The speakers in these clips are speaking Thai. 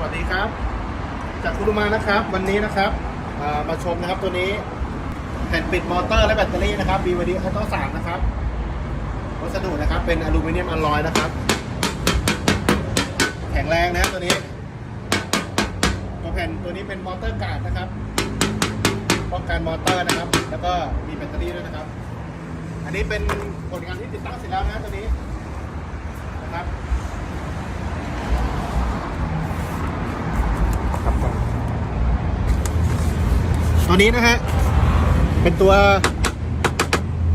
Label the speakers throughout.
Speaker 1: สวัสดีครับ จากคุรุมานะครับ วันนี้นะครับมาชมนะครับตัวนี้แผ่นปิดมอเตอร์และแบตเตอรี่นะครับ BYD Auto 3นะครับวัสดุนะครับเป็นอลูมิเนียมอลลอยนะครับ แข็งแรงนะตัวนี้ตัวแผ่นตัวนี้เป็นมอเตอร์การ์ดนะครับป้องกันมอเตอร์นะครับ แล้วก็มีแบตเตอรี่ด้วยนะครับ อันนี้เป็นผลงานที่ติดตั้งเสร็จแล้วนะตัวนี้ ตัวนี้นะฮะ เป็นตัว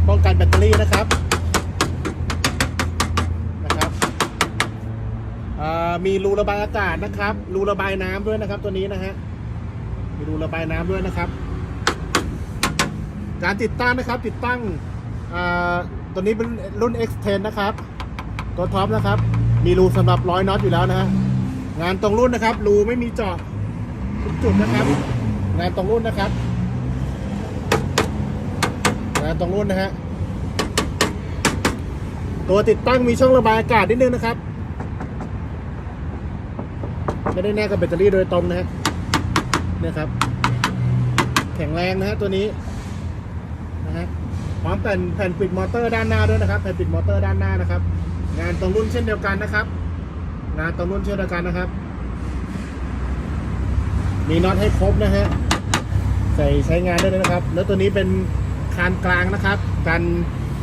Speaker 1: ป้องกันแบตเตอรี่นะครับนะครับอ่ามีรูระบายอากาศนะครับ รูระบายน้ำด้วยนะครับ ตัวนี้นะฮะ มีรูระบายน้ำด้วยนะครับ การติดตั้งนะครับ ติดตั้งอ่าตัวนี้เป็นรุ่น X10 นะครับ ตัวท็อปนะครับ มีรูสำหรับร้อยน็อตอยู่แล้วนะฮะ งานตรงรุ่นนะครับ รูไม่มีเจาะทุกจุดนะครับ งานตรงรุ่นนะครับ งานตรงรุ่นนะฮะตัวติดตั้งมีช่องระบายอากาศนิดนึงนะครับ ไม่ได้แนบกับแบตเตอรี่โดยตรงนะฮะเนี่ยครับ แข็งแรงนะฮะตัวนี้นะฮะพร้อมแผ่นแผ่นปิดมอเตอร์ด้านหน้าด้วยนะครับแผ่นปิดมอเตอร์ด้านหน้านะครับ งานตรงรุ่นเช่นเดียวกันนะครับงานตรงรุ่นเช่นเดียวกันนะครับ มีน็อตให้ครบนะฮะใส่ใช้งานได้เลยนะครับ แล้วตัวนี้เป็น คานกลางนะครับ กัน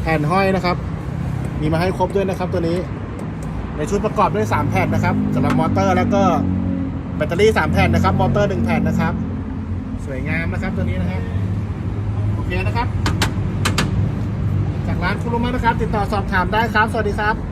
Speaker 1: แผ่นห้อยนะครับ มีมาให้ครบด้วยนะครับตัวนี้ ในชุดประกอบด้วย 3 แผ่นนะครับสำหรับมอเตอร์แล้วก็แบตเตอรี่ 3 แผ่นนะครับ มอเตอร์ 1 แผ่นนะครับ สวยงามนะครับตัวนี้นะครับโอเคนะครับ จากร้านคุรุมะนะครับ ติดต่อสอบถามได้ครับ สวัสดีครับ